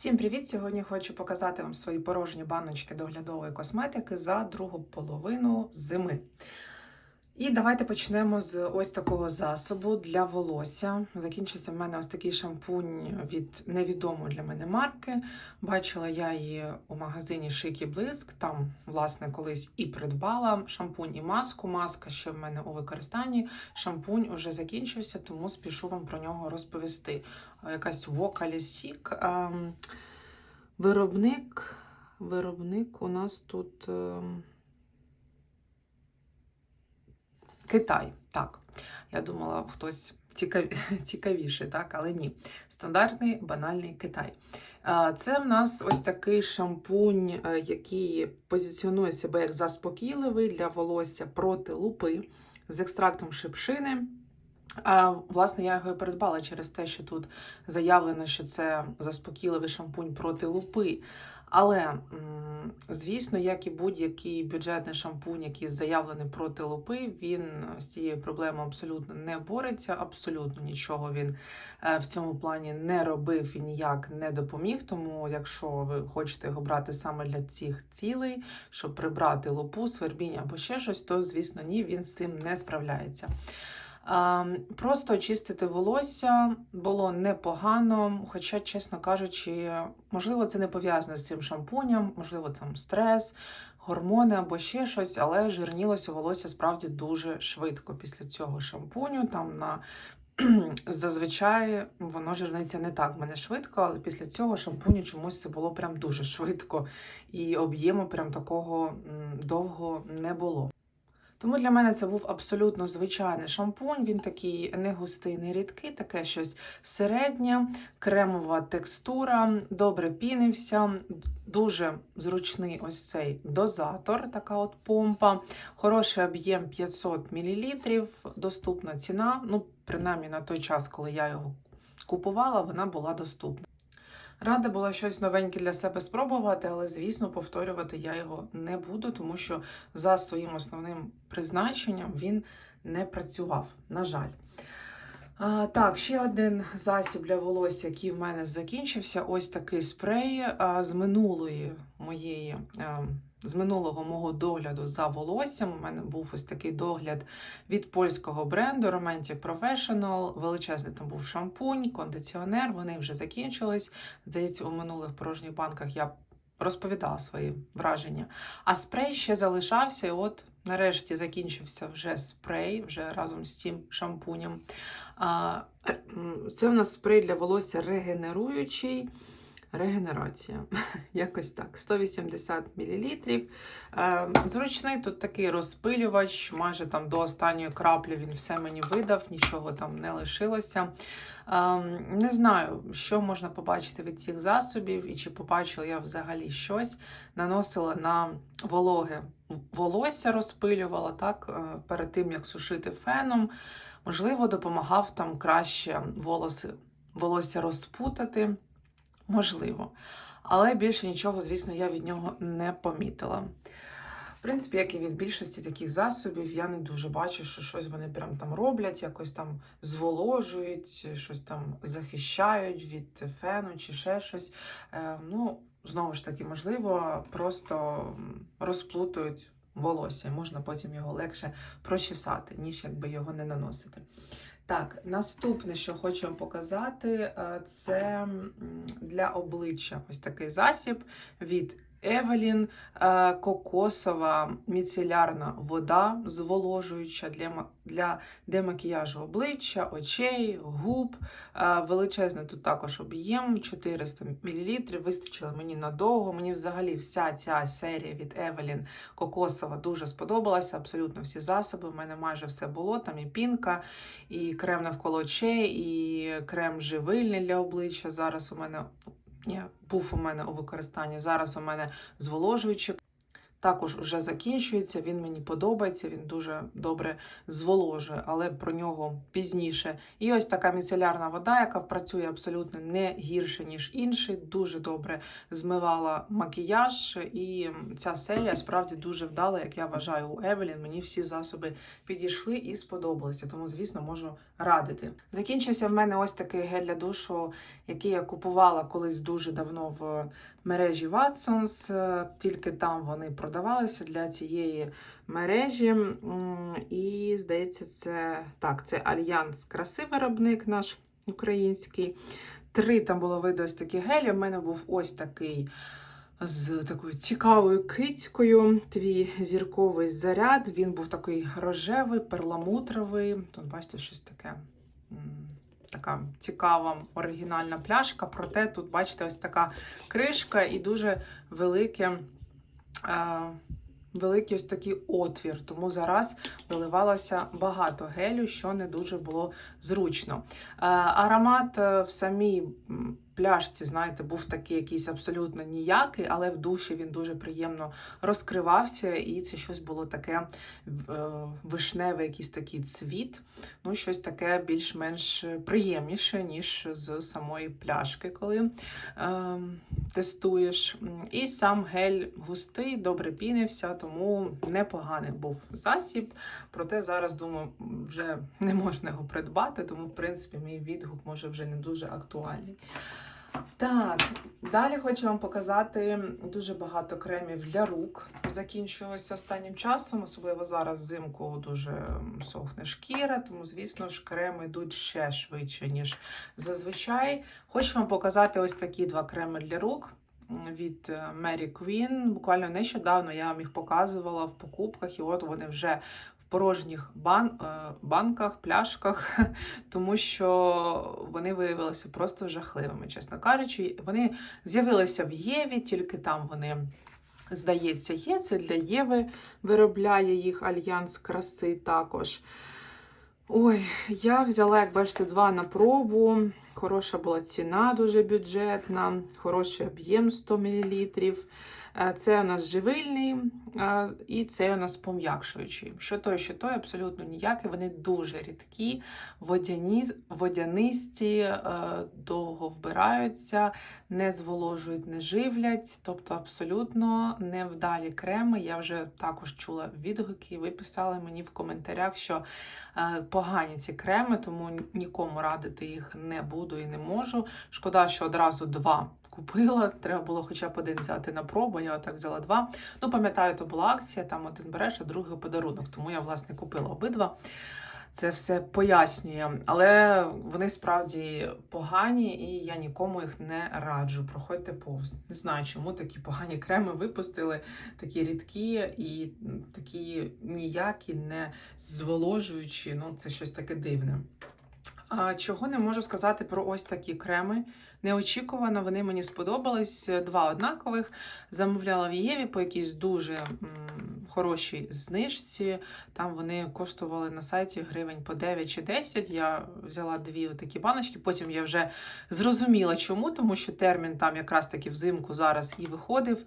Всім привіт! Сьогодні хочу показати вам свої порожні баночки доглядової косметики за другу половину зими. І давайте почнемо з ось такого засобу для волосся. Закінчився в мене ось такий шампунь від невідомої для мене марки. Бачила я її у магазині Шик і Блиск. Там, власне, колись і придбала шампунь і маску. Маска ще в мене у використанні. Шампунь уже закінчився, тому спішу вам про нього розповісти. Якась Вокалісік. Виробник. Виробник у нас тут. ем, Китай, так. Я думала, хтось цікаві, цікавіший, так, але ні. Стандартний банальний Китай. Це в нас ось такий шампунь, е, який позиціонує себе як заспокійливий для волосся проти лупи з екстрактом шипшини. А, власне, я його і придбала через те, що тут заявлено, що це заспокійливий шампунь проти лупи. Але, звісно, як і будь-який бюджетний шампунь, який заявлений проти лупи, він з цією проблемою абсолютно не бореться, абсолютно нічого він е, в цьому плані не робив і ніяк не допоміг. Тому, якщо ви хочете його брати саме для цих цілей, щоб прибрати лупу, свербіння або ще щось, то, звісно, ні, він з цим не справляється. А, Просто очистити волосся було непогано, хоча, чесно кажучи, можливо, це не пов'язано з цим шампунем, можливо, там стрес, гормони або ще щось, але жирнілося волосся справді дуже швидко після цього шампуню. Там на зазвичай воно жирниться не так мене швидко, але після цього шампуню чомусь це було прям дуже швидко, і об'єму прям такого довго не було. Тому для мене це був абсолютно звичайний шампунь. Він такий не густий, не рідкий, таке щось середнє, кремова текстура, добре пінився, дуже зручний ось цей дозатор, така от помпа. Хороший об'єм 500 мл, доступна ціна. Ну, принаймні на той час, коли я його купувала, вона була доступна. Рада була щось новеньке для себе спробувати, але, звісно, повторювати я його не буду, тому що за своїм основним призначенням він не працював, на жаль. А, так, ще один засіб для волосся, який в мене закінчився. Ось такий спрей а, з минулої моєї. А, з минулого мого догляду за волоссям. У мене був ось такий догляд від польського бренду Romantic Professional. Величезний там був шампунь, кондиціонер. Вони вже закінчились. Здається, у минулих порожніх банках я розповідала свої враження. А спрей ще залишався, і от нарешті закінчився вже спрей, вже разом з цим шампунем. Це у нас спрей для волосся регенеруючий. Регенерація. Якось так. 180 мл. Зручний тут такий розпилювач, майже там до останньої краплі він все мені видав, нічого там не лишилося. Е, Не знаю, що можна побачити від цих засобів, і чи побачила я взагалі щось. Наносила на вологе волосся, розпилювала так, е, перед тим, як сушити феном. Можливо, допомагав там краще волоси, волосся розпутати. Можливо. Але більше нічого, звісно, я від нього не помітила. В принципі, як і від більшості таких засобів, я не дуже бачу, що щось вони прям там роблять, якось там зволожують, щось там захищають від фену чи ще щось. Е, ну, знову ж таки, можливо, просто розплутують волосся, і можна потім його легше прочесати, ніж якби його не наносити. Так, наступне, що хочу вам показати, е, це для обличчя. Ось такий засіб від Evelyn, е, кокосова міцелярна вода зволожуюча для, для демакіяжу обличчя, очей, губ. Е, Величезний тут також об'єм 400 мл. Вистачило мені надовго. Мені взагалі вся ця серія від Evelyn кокосова дуже сподобалася. Абсолютно всі засоби. У мене майже все було. Там і пінка, і крем навколо очей, і крем живильний для обличчя. Зараз у мене був у мене у використанні. Зараз у мене зволожуючий також вже закінчується. Він мені подобається, він дуже добре зволожує, але про нього пізніше. І ось така міцелярна вода, яка працює абсолютно не гірше, ніж інші, дуже добре змивала макіяж. І ця серія справді дуже вдала, як я вважаю, у Евелін. Мені всі засоби підійшли і сподобалися, тому, звісно, можу радити. Закінчився в мене ось такий гель для душу, який я купувала колись дуже давно в мережі Watsons. Е, Тільки там вони продавалися для цієї мережі. І, здається, це так, це Альянс краси виробник наш український. Три там було видно ось такі гелі. У мене був ось такий з такою цікавою кицькою. Твій зірковий заряд. Він був такий рожевий, перламутровий. Тут, бачите, щось таке. Така цікава оригінальна пляшка, проте тут, бачите, ось така кришка і дуже велике, е, великий ось такий отвір. Тому зараз виливалося багато гелю, що не дуже було зручно. Е, аромат е, в самій пляшці, знаєте, був такий якийсь абсолютно ніякий, але в душі він дуже приємно розкривався, і це щось було таке е, вишневе, якийсь такий цвіт. Ну, щось таке більш-менш приємніше, ніж з самої пляшки, коли е, тестуєш. І сам гель густий, добре пінився, тому непоганий був засіб. Проте зараз думаю, вже не можна його придбати, тому в принципі мій відгук може вже не дуже актуальний. Так, далі хочу вам показати дуже багато кремів для рук. Закінчилося останнім часом, особливо зараз взимку дуже сохне шкіра, тому, звісно ж, креми йдуть ще швидше, ніж зазвичай. Хочу вам показати ось такі два креми для рук від е, Mary Queen. Буквально нещодавно я вам їх показувала в покупках, і от вони вже порожніх бан, е, банках, пляшках, тому що вони виявилися просто жахливими, чесно кажучи. Вони з'явилися в Єві, тільки там вони. Здається, є. Це для Єви виробляє їх альянс краси також. Ой, я взяла, як бачите, два на пробу. Хороша була ціна, дуже бюджетна, хороший об'єм 100 мл. Це у нас живильний, і це у нас пом'якшуючий. Що той, що той, абсолютно ніякий. Вони дуже рідкі, водяні, водянисті, е, довго вбираються, не зволожують, не живлять. Тобто абсолютно невдалі креми. Я вже також чула відгуки. Ви писали мені в коментарях, що е, погані ці креми, тому нікому радити їх не буду і не можу. Шкода, що одразу два купила. Треба було хоча б один взяти на пробу. Я отак взяла два. Ну, пам'ятаю, то була акція, там один береш, а другий подарунок. Тому я, власне, купила обидва. Це все пояснює, але вони справді погані, і я нікому їх не раджу. Проходьте повз. Не знаю, чому такі погані креми випустили, такі рідкі і такі ніякі, не зволожуючі. Ну, це щось таке дивне. А чого не можу сказати про ось такі креми? Неочікувано вони мені сподобались. Два однакових. Замовляла в Єві по якійсь дуже хорошій знижці. Там вони коштували на сайті гривень по 9 чи 10. Я взяла дві такі баночки. Потім я вже зрозуміла, чому, тому що термін там якраз таки взимку зараз і виходив.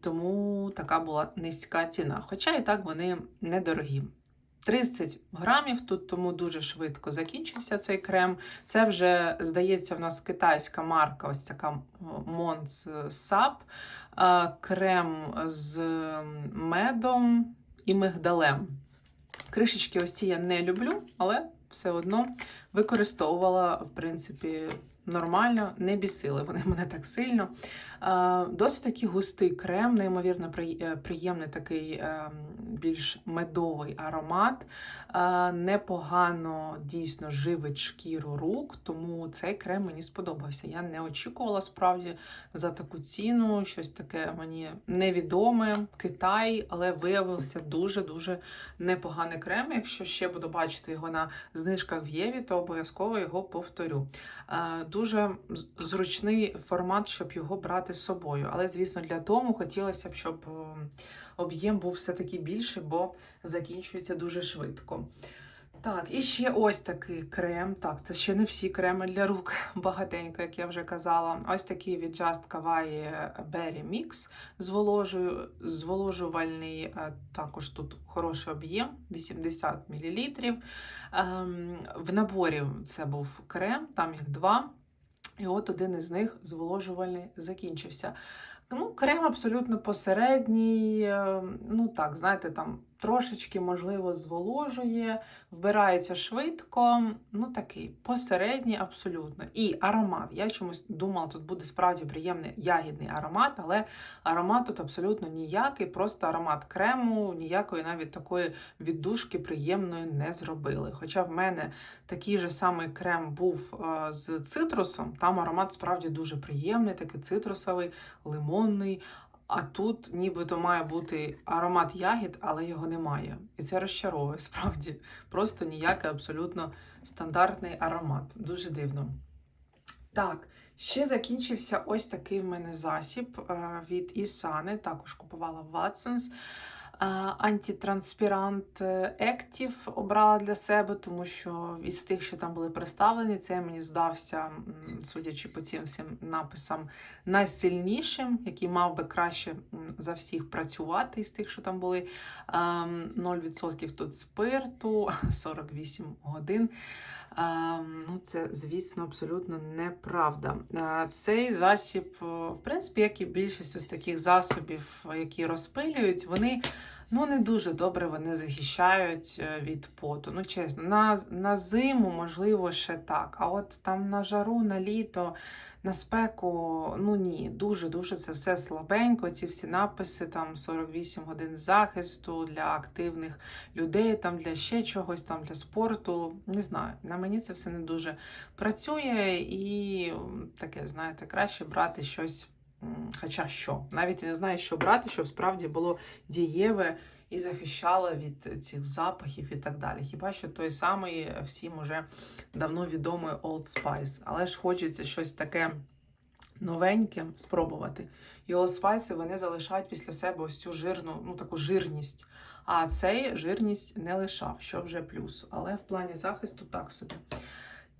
Тому така була низька ціна. Хоча і так вони недорогі. 30 грамів тут, тому дуже швидко закінчився цей крем. Це вже, здається, в нас китайська марка, ось така Монс Сап. Крем з медом і мигдалем. Кришечки ось ці я не люблю, але все одно використовувала, в принципі, нормально, не бісили вони мене так сильно. Е, Досить такий густий крем, неймовірно е, приємний такий е, більш медовий аромат. Непогано дійсно живить шкіру рук, тому цей крем мені сподобався. Я не очікувала справді за таку ціну, щось таке мені невідоме, Китай, але виявився дуже-дуже непоганий крем. Якщо ще буду бачити його на знижках в Єві, то обов'язково його повторю. Е, Дуже зручний формат, щоб його брати з собою. Але, звісно, для дому хотілося б, щоб е, об'єм був все-таки більший, бо закінчується дуже швидко. Так, і ще ось такий крем. Так, це ще не всі креми для рук, багатенько, як я вже казала. Ось такий від Just Kawaii Berry Mix зволожувальний, е, також тут хороший об'єм 80 мл. Ем, в наборі це був крем, там їх два. І от один із них зволожувальний закінчився. Ну, крем абсолютно посередній. е, Ну так, знаєте, там трошечки, можливо, зволожує, вбирається швидко. Ну, такий посередній абсолютно. І аромат. Я чомусь думала, тут буде справді приємний ягідний аромат, але аромат тут абсолютно ніякий, просто аромат крему, ніякої навіть такої віддушки приємної не зробили. Хоча в мене такий же самий крем був е, з цитрусом, там аромат справді дуже приємний, такий цитрусовий, лимонний. А тут нібито має бути аромат ягід, але його немає. І це розчаровує справді. Просто ніякий абсолютно стандартний аромат. Дуже дивно. Так, ще закінчився ось такий в мене засіб е, від Ісани. Також купувала в Watsons. Е, Антитранспірант Active обрала для себе, тому що із тих, що там були представлені, це мені здався, судячи по цим всім написам, найсильнішим, який мав би краще за всіх працювати із тих, що там були. Ем, 0% тут спирту, 48 годин. Ну, це, звісно, абсолютно неправда. Цей засіб, в принципі, як і більшість ось таких засобів, які розпилюють, вони ну, не дуже добре вони захищають е, від поту. Ну, чесно, на, на зиму, можливо, ще так. А от там на жару, на літо, на спеку, ну ні, дуже-дуже це все слабенько. Ці всі написи, там 48 годин захисту для активних людей, там для ще чогось, там для спорту. Не знаю, на мені це все не дуже працює і таке, знаєте, краще брати щось. Хоча що, навіть не знаю, що брати, щоб справді було дієве і захищало від цих запахів і так далі. Хіба що той самий всім уже давно відомий Old Spice. Але ж хочеться щось таке новеньке спробувати. І Old Spice вони залишають після себе ось цю жирну, ну таку жирність. А цей жирність не лишав, що вже плюс. Але в плані захисту так собі.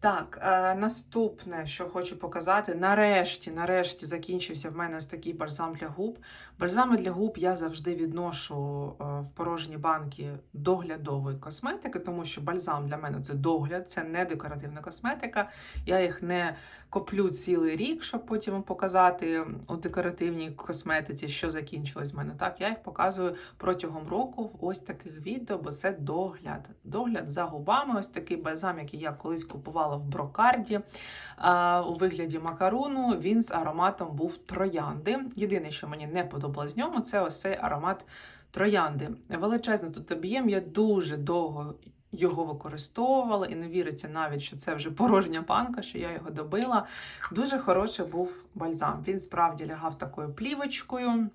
Так, е, наступне, що хочу показати, нарешті, нарешті закінчився в мене такий бальзам для губ. Бальзами для губ я завжди відношу е, в порожні банки доглядової косметики, тому що бальзам для мене це догляд, це не декоративна косметика. Я їх не коплю цілий рік, щоб потім показати у декоративній косметиці, що закінчилось в мене. Так, я їх показую протягом року в ось таких відео, бо це догляд. Догляд за губами. Ось такий бальзам, який я колись купувала в брокарді а, у вигляді макарону. Він з ароматом був троянди. Єдине, що мені не подобалось в ньому, це ось цей аромат троянди. Величезний тут об'єм, я дуже довго. Його використовувала і не віриться навіть, що це вже порожня банка, що я його добила. Дуже хороший був бальзам. Він справді лягав такою плівочкою,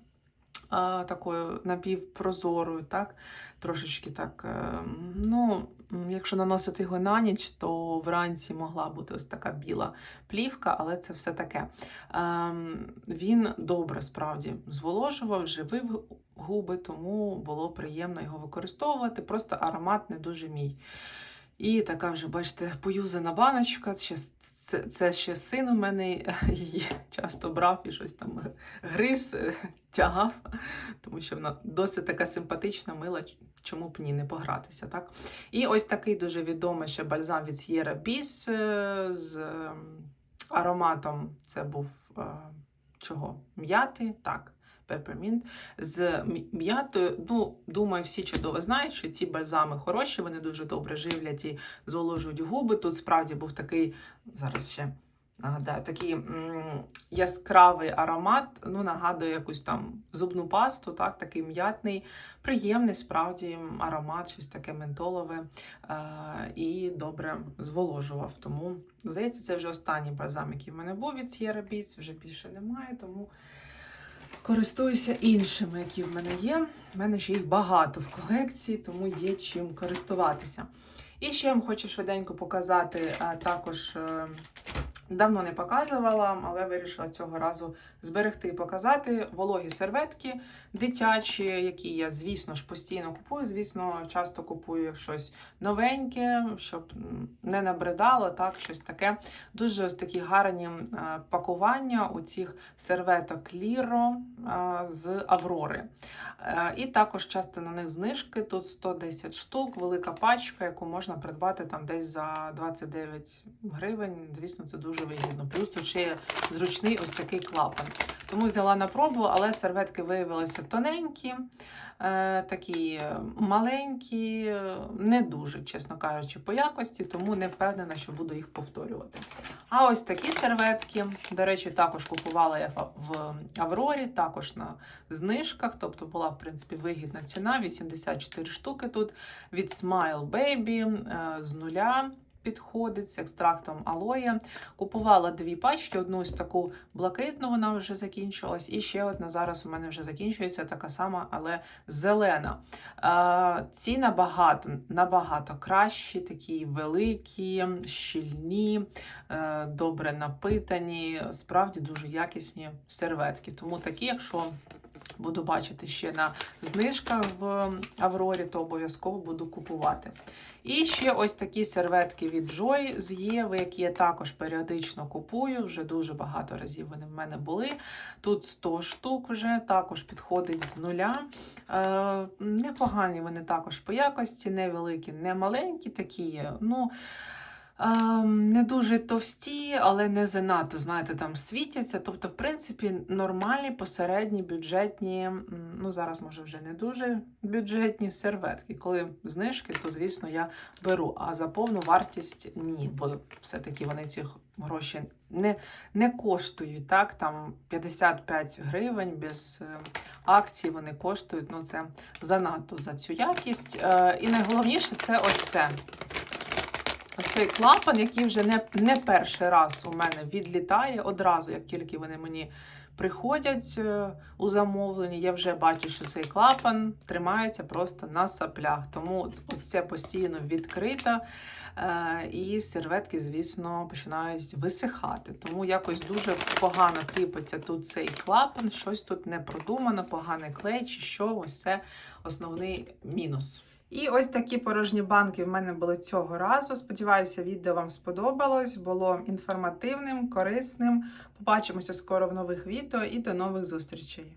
а, такою напівпрозорою, так? трошечки так. е, Ну, якщо наносити його на ніч, то вранці могла бути ось така біла плівка, але це все таке. Ем, Він добре справді зволожував, живив губи, тому було приємно його використовувати. Просто аромат не дуже мій. І така вже, бачите, поюзана баночка. Це, це ще син у мене її часто брав і щось там гриз, тягав, тому що вона досить така симпатична, мила. Чому б ні, не погратися, так? І ось такий дуже відомий ще бальзам від Sierra Bis е, з е, ароматом. Це був е, чого? М'яти, так. Peppermint з м'ятою. Ну, думаю, всі чудово знають, що ці бальзами хороші, вони дуже добре живлять і зволожують губи. Тут справді був такий, зараз ще нагадаю, такий м, яскравий аромат, ну, нагадує якусь там зубну пасту, так, такий м'ятний, приємний справді аромат, щось таке ментолове е, і добре зволожував. Тому, здається, це вже останній бальзам, який в мене був від Sierra Beats, вже більше немає, тому. Користуюся іншими, які в мене є. У мене ще їх багато в колекції, тому є чим користуватися. І ще я вам хочу швиденько показати а, також е, Давно не показувала, але вирішила цього разу зберегти і показати вологі серветки дитячі, які я, звісно ж, постійно купую. Звісно, часто купую щось новеньке, щоб не набридало, так, щось таке. Дуже ось такі гарні е, пакування у цих серветок Ліро е, з Аврори. Е, І також часто на них знижки. Тут 110 штук, велика пачка, яку можна придбати там десь за 29 гривень. Звісно, це дуже вигідно. Плюс тут ще є зручний ось такий клапан. Тому взяла на пробу, але серветки виявилися тоненькі, е, такі маленькі, е, не дуже, чесно кажучи, по якості, тому не впевнена, що буду їх повторювати. А ось такі серветки, до речі, також купувала я в- Аврорі, також на знижках, тобто була, в принципі, вигідна ціна, 84 штуки тут від Smile Baby е, з нуля. Підходить з екстрактом алоє. Купувала дві пачки, одну ось таку блакитну, вона вже закінчилась, і ще одна зараз у мене вже закінчується, така сама, але зелена. Ці набагато, набагато кращі, такі великі, щільні, е, добре напитані, справді дуже якісні серветки. Тому такі, якщо буду бачити ще на знижках в Аврорі, то обов'язково буду купувати. І ще ось такі серветки від Joy з Єви, які я також періодично купую. Вже дуже багато разів вони в мене були. Тут 100 штук вже також підходить з нуля. Е, непогані вони також по якості, не великі, не маленькі такі. Ну, не дуже товсті, але не занадто, знаєте, там світяться. Тобто, в принципі, нормальні, посередні, бюджетні, ну зараз, може, вже не дуже бюджетні серветки. Коли знижки, то, звісно, я беру. А за повну вартість ні, бо все-таки вони ці гроші не, не коштують. Так, там 55 гривень без е, акцій вони коштують. Ну, це занадто за цю якість. Е, і найголовніше це ось це. Цей клапан, який вже не, не перший раз у мене відлітає одразу, як тільки вони мені приходять е, у замовленні, я вже бачу, що цей клапан тримається просто на саплях. Тому ось це постійно відкрито, е, і серветки, звісно, починають висихати. Тому якось дуже погано кріпиться тут цей клапан, щось тут не продумано, поганий клей, чи що ось це основний мінус. І ось такі порожні банки в мене були цього разу. Сподіваюся, відео вам сподобалось, було інформативним, корисним. Побачимося скоро в нових відео і до нових зустрічей.